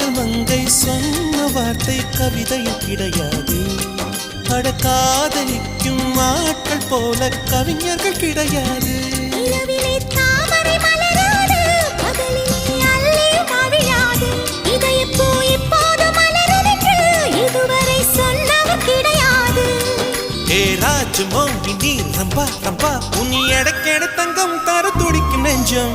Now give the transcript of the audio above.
காதல் மங்கை சொன்ன வார்த்தை கவிதையும் கிடையாது. அட காதலிக்கும் ஆட்கள் போல கவிஞர்கள் கிடையாது. ரம்பா ரம்பா உன்னி எடக்கெட தங்கம் தர துடிக்கும் நெஞ்சம்